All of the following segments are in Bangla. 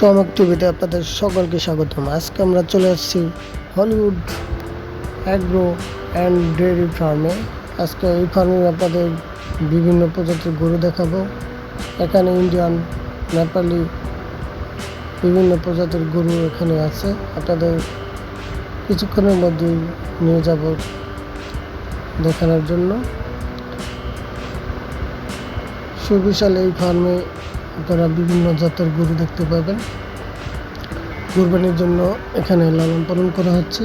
চমক টিভিতে আপনাদের সকলকে স্বাগতম। আজকে আমরা চলে আসছি হলিউড অ্যাগ্রো অ্যান্ড ডেয়ারি ফার্মে আজকে এই ফার্মে আপনাদের বিভিন্ন প্রজাতির গরু দেখাবো। এখানে ইন্ডিয়ান নেপালি বিভিন্ন প্রজাতির গরু এখানে আছে। আপনাদের কিছুক্ষণের মধ্যেই নিয়ে যাব দেখানোর জন্য। সুবিশাল এই ফার্মে আপনারা বিভিন্ন জাতের গরু দেখতে পাবেন। কোরবানির জন্য এখানে লালন পালন করা হচ্ছে।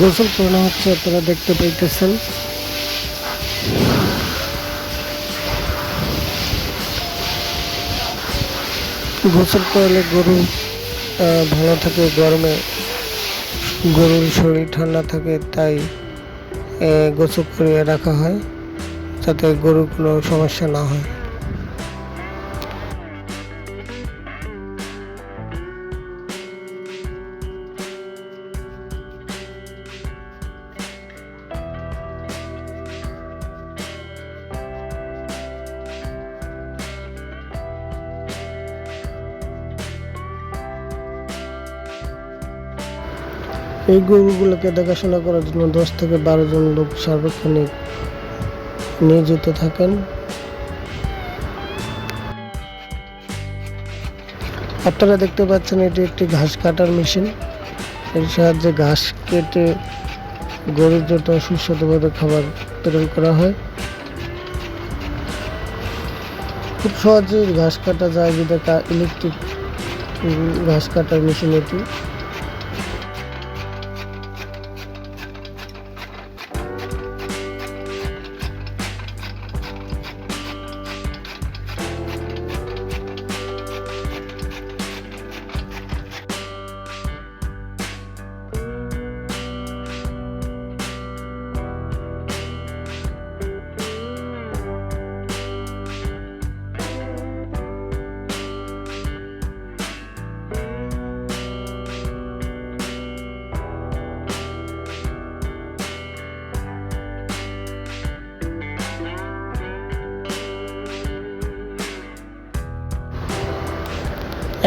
গোসল করানো হচ্ছে, আপনারা দেখতে পাইতেছেন। গোসল করলে গরু ভালো থাকে, গরমে গরুর শরীর ঠান্ডা থাকে, তাই গোসল করিয়ে রাখা হয়, যাতে গরুর কোনো সমস্যা না হয়। এই গরুগুলোকে দেখাশোনা করার জন্য দশ থেকে বারো জন লোক সার্বক্ষণিক নিয়োজিত থাকেন। আপনারা দেখতে পাচ্ছেন এটি একটি ঘাস কাটার মেশিন। এর সাহায্যে ঘাস কেটে গরুর জন্য সুস্বাদুভাবে খাবার প্রেরণ করা হয়। খুব সহজেই ঘাস কাটা যায় যদি ইলেকট্রিক ঘাস কাটার মেশিন এটি।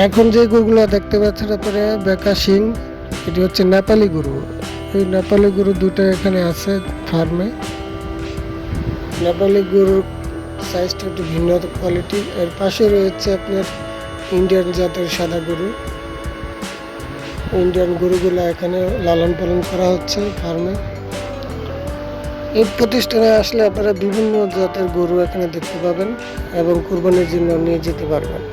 এখন যে গরুগুলো দেখতে পাচ্ছেন আপনারা, বেকা সিং এটি হচ্ছে নেপালি গরু। এই নেপালি গরু দুটো এখানে আছে ফার্মে। নেপালি গরুর সাইজটা একটু ভিন্ন কোয়ালিটি। এর পাশে রয়েছে আপনার ইন্ডিয়ান জাতের সাদা গরু। ইন্ডিয়ান গরুগুলো এখানে লালন পালন করা হচ্ছে ফার্মে। এই প্রতিষ্ঠানে আসলে আপনারা বিভিন্ন জাতের গরু এখানে দেখতে পাবেন এবং কুরবানির জন্য নিয়ে যেতে পারবেন।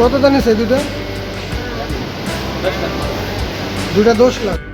কত জানিস দুটা দুটা দশ লাখ।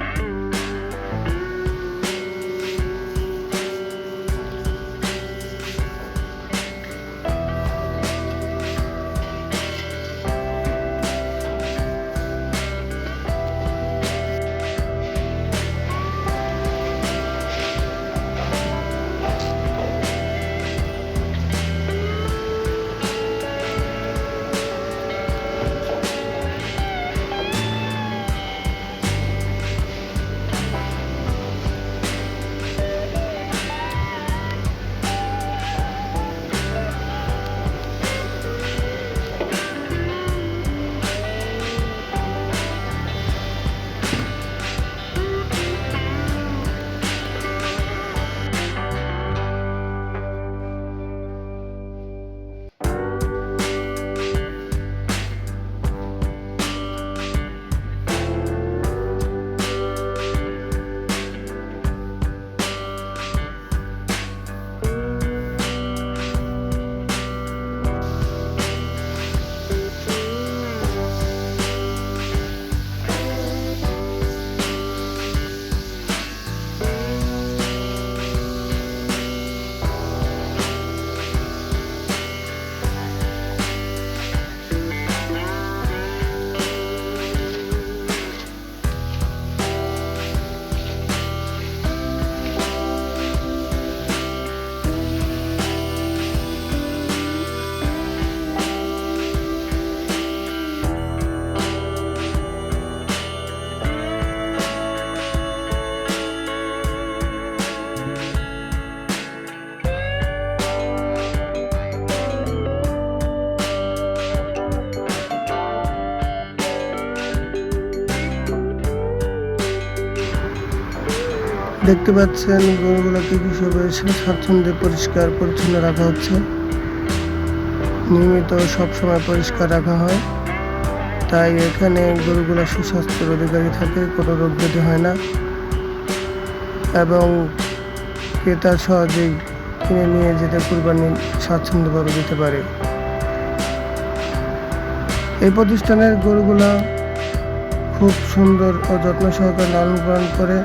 দেখতে পাচ্ছেন গরুগুলোকে কীভাবে স্বাচ্ছন্দ্যে পরিষ্কার পরিচ্ছন্ন রাখা হচ্ছে। নিয়মিত সবসময় পরিষ্কার রাখা হয়। তাই এখানে গরুগুলো সুস্বাস্থ্যের অধিকারী থাকে, কোনো রোগ ব্যাধি হয় না। এবং ক্রেতা সহজেই কিনে নিয়ে যেতে কুরবানি স্বাচ্ছন্দ্যভাবে দিতে পারে। এই প্রতিষ্ঠানের গরুগুলা খুব সুন্দর ও যত্ন সহকারে লালন পালন করে।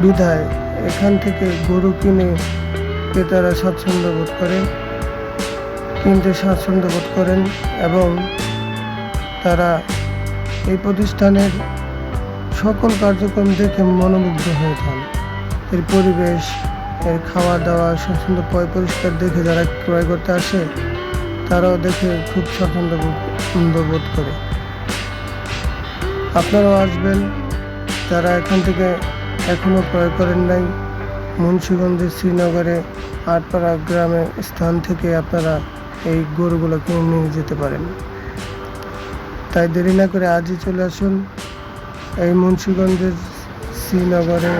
বিধায় এখান থেকে গরু কিনে ক্রেতারা স্বাচ্ছন্দ্য বোধ করে কিনতে স্বাচ্ছন্দ্য বোধ করেন এবং তারা এই প্রতিষ্ঠানের সকল কার্যক্রম দেখে মনোমুগ্ধ হয়ে যান এর পরিবেশ, এর খাওয়া দাওয়া স্বাচ্ছন্দ্য পয় পরিষ্কার দেখে যারা ক্রয় করতে আসে, তারাও দেখে খুব স্বাচ্ছন্দ্য বোধ- করে। আপনারাও আসবেন, যারা এখান থেকে এখনও ক্রয় করেন নাই। মুন্সীগঞ্জের শ্রীনগরে আটপাড়া গ্রামের স্থান থেকে আপনারা এই গরুগুলো কিনে নিয়ে যেতে পারেন। তাই দেরি না করে আজই চলে আসুন এই মুন্সীগঞ্জের শ্রীনগরে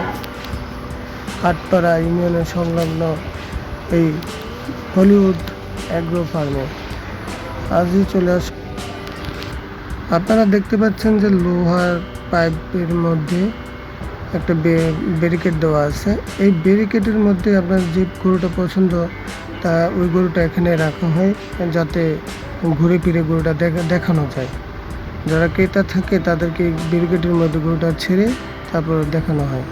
আটপাড়া ইউনিয়নের সংলগ্ন এই হলিউড অ্যাগ্রো ফার্মে। আজই চলে আসুন আপনারা দেখতে পাচ্ছেন যে লোহার পাইপের মধ্যে একটা ব্যারিকেড দেওয়া আছে। এই ব্যারিকেডের মধ্যে আপনার যে গরুটা পছন্দ, তা ওই গরুটা এখানে রাখা হয়, যাতে ঘুরে ফিরে গরুটা দেখা- দেখানো যায়। যারা ক্রেতা থাকে, তাদেরকে ব্যারিকেডের মধ্যে গরুটা ছেড়ে তারপর দেখানো হয়।